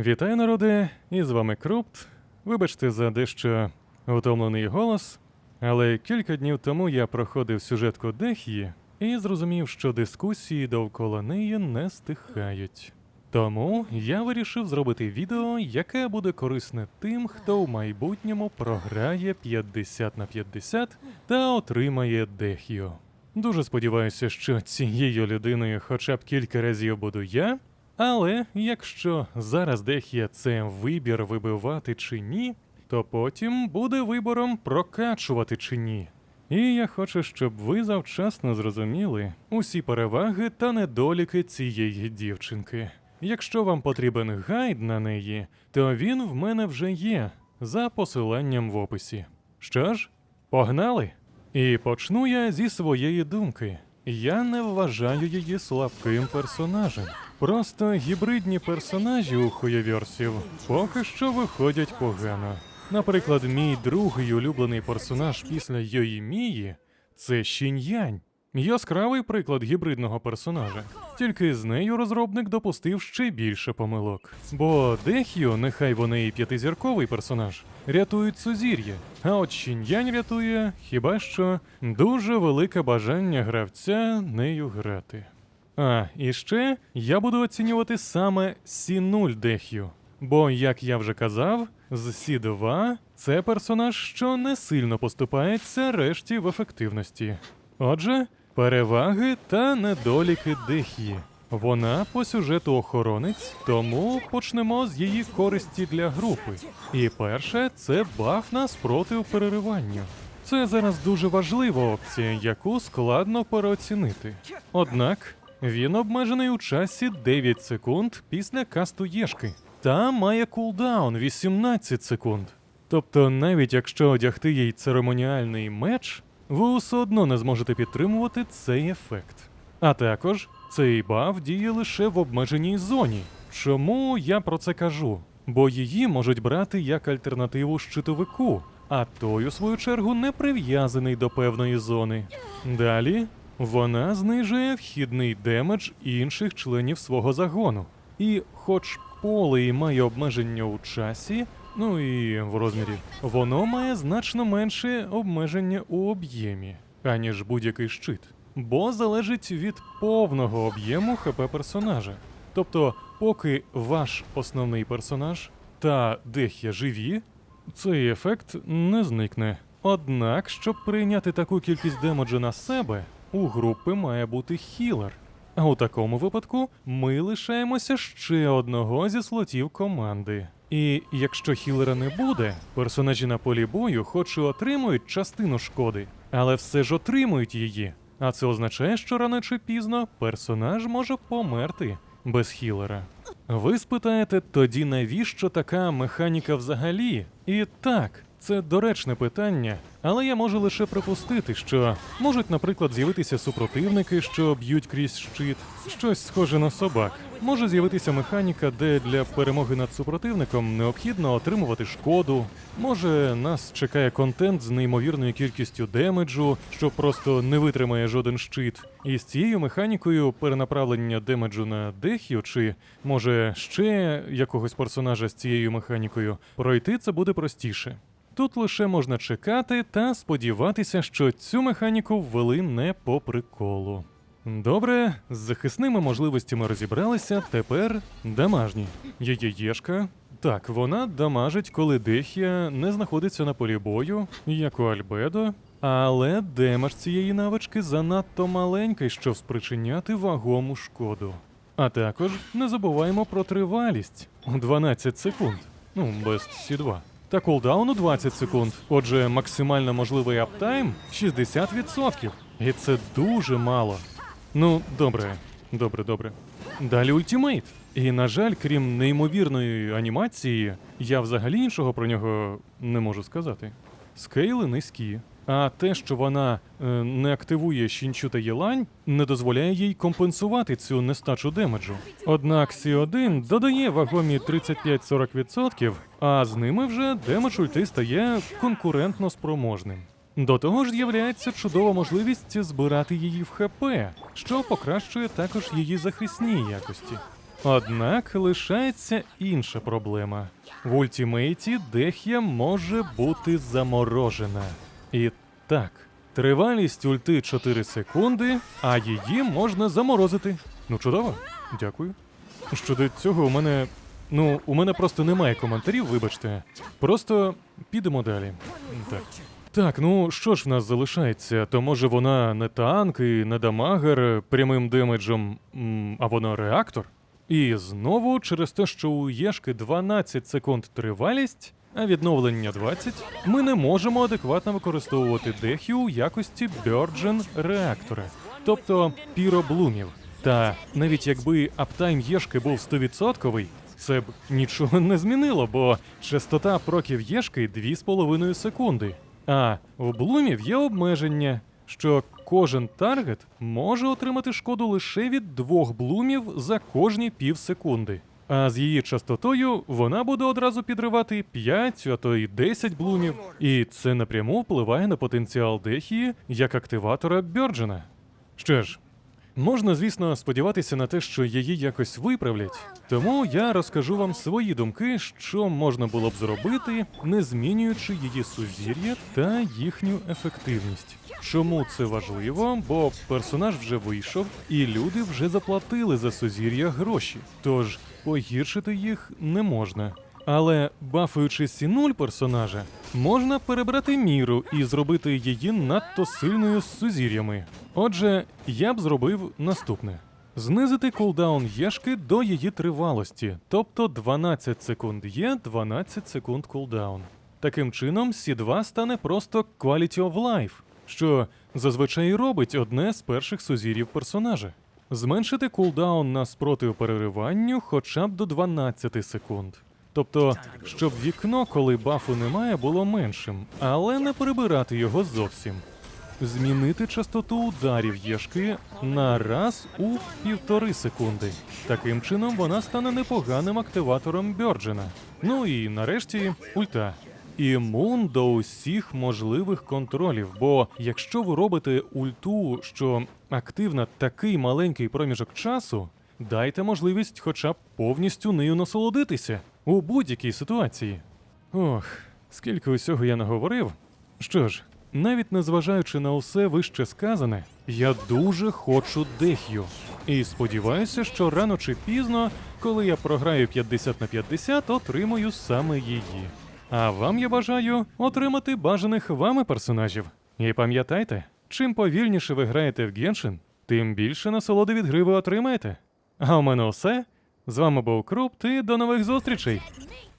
Вітаю, народи! І з вами Крупт. Вибачте за дещо втомлений голос, але кілька днів тому я проходив сюжетку Дехії і зрозумів, що дискусії довкола неї не стихають. Тому я вирішив зробити відео, яке буде корисне тим, хто в майбутньому програє 50 на 50 та отримає Дехію. Дуже сподіваюся, що цією людиною хоча б кілька разів буду я. Але якщо зараз Дехія це вибір вибивати чи ні, то потім буде вибором прокачувати чи ні. І я хочу, щоб ви завчасно зрозуміли усі переваги та недоліки цієї дівчинки. Якщо вам потрібен гайд на неї, то він в мене вже є за посиланням в описі. Що ж, погнали? І почну я зі своєї думки. Я не вважаю її слабким персонажем. Просто гібридні персонажі у хуєвірсів поки що виходять погано. Наприклад, мій другий улюблений персонаж після Йоїмії це Шіньянь. Яскравий приклад гібридного персонажа. Тільки з нею розробник допустив ще більше помилок. Бо Дехіо, нехай вони і п'ятизірковий персонаж, рятують сузір'я, а от Шіньянь рятує хіба що дуже велике бажання гравця нею грати. А, і ще я буду оцінювати саме Сі-0 Дехю. Бо, як я вже казав, з Сі-2 це персонаж, що не сильно поступається решті в ефективності. Отже, переваги та недоліки Дехії. Вона по сюжету охоронець, тому почнемо з її користі для групи. І перше це баф на спротив перериванню. Це зараз дуже важлива опція, яку складно переоцінити. Однак він обмежений у часі 9 секунд після касту Єшки та має кулдаун 18 секунд. Тобто, навіть якщо одягти їй церемоніальний меч, ви все одно не зможете підтримувати цей ефект. А також цей баф діє лише в обмеженій зоні. Чому я про це кажу? Бо її можуть брати як альтернативу щитовику, а той, у свою чергу, не прив'язаний до певної зони. Далі вона знижує вхідний демедж інших членів свого загону. І, хоч поле і має обмеження у часі, ну і в розмірі, воно має значно менше обмеження у об'ємі, аніж будь-який щит, бо залежить від повного об'єму ХП персонажа. Тобто, поки ваш основний персонаж та Дех'я живі, цей ефект не зникне. Однак, щоб прийняти таку кількість демеджу на себе, у групи має бути хілер. А у такому випадку ми лишаємося ще одного зі слотів команди. І якщо хілера не буде, персонажі на полі бою, хоч і отримують частину шкоди, але все ж отримують її. А це означає, що рано чи пізно персонаж може померти без хілера. Ви спитаєте, тоді навіщо така механіка взагалі? І так, це доречне питання, але я можу лише припустити, що можуть, наприклад, з'явитися супротивники, що б'ють крізь щит, щось схоже на собак. Може з'явитися механіка, де для перемоги над супротивником необхідно отримувати шкоду. Може, нас чекає контент з неймовірною кількістю демеджу, що просто не витримає жоден щит. І з цією механікою перенаправлення демеджу на дехію, чи може ще якогось персонажа з цією механікою, пройти це буде простіше. Тут лише можна чекати та сподіватися, що цю механіку ввели не по приколу. Добре, з захисними можливостями розібралися, тепер дамажні. Її єшка. Так, вона дамажить, коли Дехія не знаходиться на полі бою, як у Альбедо, але демедж цієї навички занадто маленький, щоб спричиняти вагому шкоду. А також не забуваємо про тривалість у 12 секунд. Ну, без Сі2. Та кулдауну 20 секунд. Отже, максимально можливий аптайм 60%. І це дуже мало. Ну, добре, добре, добре. Далі ультимейт. І, на жаль, крім неймовірної анімації, я взагалі нічого про нього не можу сказати. Скейли низькі. А те, що вона е, не активує щінчу та єлань, не дозволяє їй компенсувати цю нестачу демеджу. Однак Сі1 додає вагомі 35-40%, а з ними вже демедж ульти стає конкурентно спроможним. До того ж, з'являється чудова можливість збирати її в ХП, що покращує також її захисні якості. Однак лишається інша проблема. В ультімейті Дехія може бути заморожена. І так, тривалість ульти 4 секунди, а її можна заморозити. Ну чудово, дякую. Щодо цього, у мене. Ну, у мене просто немає коментарів, вибачте. Просто підемо далі. Так. Так, ну що ж в нас залишається? То може вона не танк і не дамагер прямим демеджем, а вона реактор? І знову через те, що у Єшки 12 секунд тривалість, а відновлення 20, ми не можемо адекватно використовувати дехі у якості Бьорджен реактора, тобто піроблумів. Та навіть якби аптайм Єшки був 100%, це б нічого не змінило, бо частота проків Єшки 2,5 секунди. А в блумів є обмеження, що кожен таргет може отримати шкоду лише від двох блумів за кожні пів секунди. А з її частотою вона буде одразу підривати 5, а то й 10 блумів, і це напряму впливає на потенціал Дехії як активатора Бьорджена. Що ж, Можна, звісно, сподіватися на те, що її якось виправлять. Тому я розкажу вам свої думки, що можна було б зробити, не змінюючи її сузір'я та їхню ефективність. Чому це важливо? Бо персонаж вже вийшов, і люди вже заплатили за сузір'я гроші, тож погіршити їх не можна. Але бафуючи сі нуль персонажа, можна перебрати міру і зробити її надто сильною з сузір'ями. Отже, я б зробив наступне: знизити кулдаун єшки до її тривалості, тобто 12 секунд є, 12 секунд кулдаун. Таким чином, Сі2 стане просто Quality of Life, що зазвичай робить одне з перших сузір'їв персонажа. Зменшити кулдаун на спротив перериванню хоча б до 12 секунд. Тобто, щоб вікно, коли бафу немає, було меншим, але не перебирати його зовсім. Змінити частоту ударів Єшки на раз у півтори секунди. Таким чином вона стане непоганим активатором Бьорджена. Ну і нарешті ульта. Імун до усіх можливих контролів. Бо якщо ви робите ульту, що активна такий маленький проміжок часу, дайте можливість хоча б повністю нею насолодитися у будь-якій ситуації. Ох, скільки усього я наговорив. Що ж, навіть незважаючи на усе вище сказане, я дуже хочу дех'ю. І сподіваюся, що рано чи пізно, коли я програю 50 на 50, отримую саме її. А вам я бажаю отримати бажаних вами персонажів. І пам'ятайте, чим повільніше ви граєте в Геншин, тим більше насолоди від гри ви отримаєте. А у мене все. З вами був Крупт і до нових зустрічей!